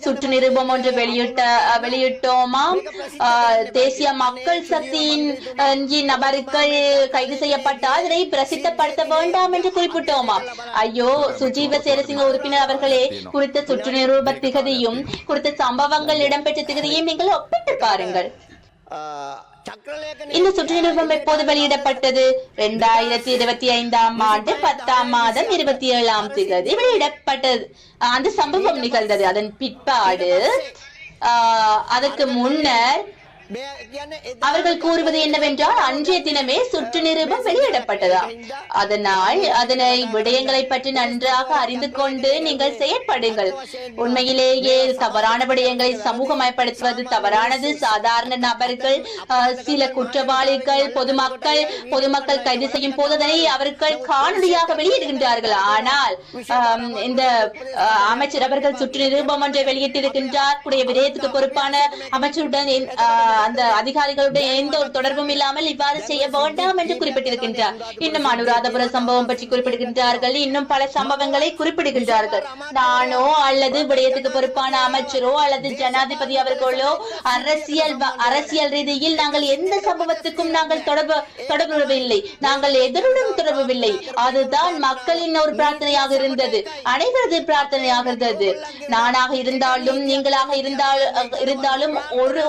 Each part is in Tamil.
சுற்று நிருபம் ஒன்று வெளியிட்ட வெளியிட்டோமாம் தேசிய மக்கள் சக்தியின் நபர்கள் கைது செய்யப்பட்டால் அதனை பிரசித்தப்படுத்த வேண்டாம் என்று குறிப்பிட்டோமாம் ஐயோ சுஜீவ சேரசிங்க உறுப்பினர் அவர்களே குறித்த சுற்று நிரூப திகதியும் குறித்த சம்பவங்கள் இடம்பெற்ற திகதியையும் நீங்கள் ஒப்பிட்டு பாருங்கள் இந்த சுற்று எப்போது வெளியிடப்பட்டது? இரண்டாயிரத்தி இருபத்தி ஐந்தாம் ஆண்டு பத்தாம் மாதம் இருபத்தி ஏழாம் திகதி வெளியிடப்பட்டது. அந்த சம்பவம் நிகழ்ந்தது. அதன் பிற்பாடு ஆஹ், அதற்கு முன்னர் அவர்கள் கூறுவது என்னவென்றால் அன்றைய தினமே சுற்று நிருபம் வெளியிடப்பட்டதா? அதனால் அதனை விடயங்களை பற்றி நன்றாக அறிந்து கொண்டு நீங்கள் செயற்படுங்கள். உண்மையிலேயே தவறான விடயங்களை சமூகமயப்படுத்துவது தவறானது. சாதாரண நபர்கள் சில குற்றவாளிகள் பொதுமக்கள் பொதுமக்கள் கைது செய்யும் போது அதனை அவர்கள் காணொலியாக வெளியிடுகின்றார்கள். ஆனால் இந்த அமைச்சர் அவர்கள் சுற்று நிருபம் ஒன்றை வெளியிட்டிருக்கின்றார். கூடிய விடயத்துக்கு பொறுப்பான அமைச்சருடன் ஆஹ், அந்த அதிகாரிகளுடைய எந்த ஒரு தொடர்பும் இல்லாமல் இவ்வாறு செய்ய வேண்டாம் என்று குறிப்பிட்டிருக்கின்றார். இன்னும் அனுராதபுர சம்பவம் பற்றி குறிப்பிடுகின்றார்கள் இன்னும் பல சம்பவங்களை குறிப்பிடுகின்றார்கள். நானோ அல்லது விடயத்துக்கு பொறுப்பான அமைச்சரோ அல்லது ஜனாதிபதி அவர்களோ அரசியல் அரசியல் ரீதியில் நாங்கள் எந்த சம்பவத்துக்கும் நாங்கள் தொடர்பு தொடர்புறவில்லை நாங்கள் எதனுடன் தொடர்புவில்லை. அதுதான் மக்களின் ஒரு பிரார்த்தனையாக இருந்தது. அனைவரது பிரார்த்தனையாக இருந்தது. நானாக இருந்தாலும் நீங்களாக இருந்தால் இருந்தாலும் ஒரு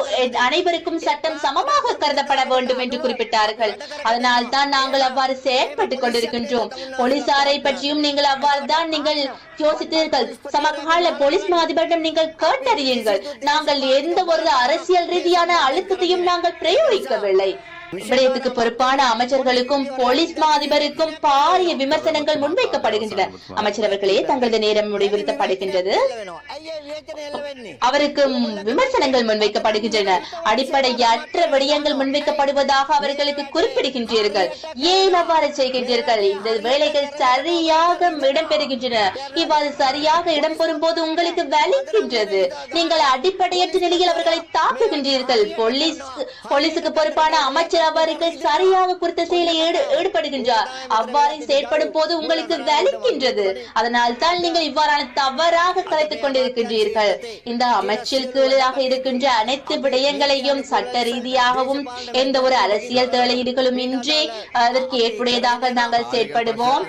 அனைவருக்கும் சட்டம் சமமாக கருதப்பட வேண்டும் என்று குறிப்பிட்டார்கள். அதனால் தான் நாங்கள் அவ்வாறு செயற்பட்டுக் கொண்டிருக்கின்றோம். போலீசாரை பற்றியும் நீங்கள் அவ்வாறு தான் நீங்கள் யோசித்தீர்கள். சமகால போலீஸ் மா அதிபரிடம் நீங்கள் கேட்டறியுங்கள். நாங்கள் எந்த ஒரு அரசியல் ரீதியான அழுத்தத்தையும் நாங்கள் பிரயோகிக்கவில்லை. விடயத்துக்கு பொறுப்பான அமைச்சர்களுக்கும் போலீஸ் மா அதிபருக்கும் பாரிய விமர்சனங்கள் முன்வைக்கப்படுகின்றன. அமைச்சர் அவர்களே தங்களது நேரம் முடிவுறுத்தப்படுகின்றது. அவருக்கும் விமர்சனங்கள் முன்வைக்கப்படுகின்றன. அடிப்படையற்ற விடயங்கள் முன்வைக்கப்படுவதாக அவர்களுக்கு குறிப்பிடுகின்றீர்கள். ஏன் அவ்வாறு செய்கின்றீர்கள்? இந்த வேலைகள் சரியாக இடம்பெறுகின்றன. இவ்வாறு சரியாக இடம்பெறும் போது உங்களுக்கு வலிக்கின்றது. நீங்கள் அடிப்படையற்ற நிலையில் அவர்களை தாக்குகின்றீர்கள். போலீஸ் போலீஸுக்கு பொறுப்பான அமைச்சர் வியாபாரிகள் சரியாக குறித்த செயலில் ஈடுபடுகின்றார் அவ்வாறு செயற்படும் போது உங்களுக்கு வலிக்கின்றது. அதனால் தான் நீங்கள் இவ்வாறான தவறாக கலைத்துக் கொண்டிருக்கின்றீர்கள். இந்த அமைச்சில் கீழாக இருக்கின்ற அனைத்து விடயங்களையும் சட்ட ரீதியாகவும் எந்த ஒரு அரசியல் தேவையீடுகளும் இன்றி அதற்கு ஏற்புடையதாக நாங்கள் செயற்படுவோம்.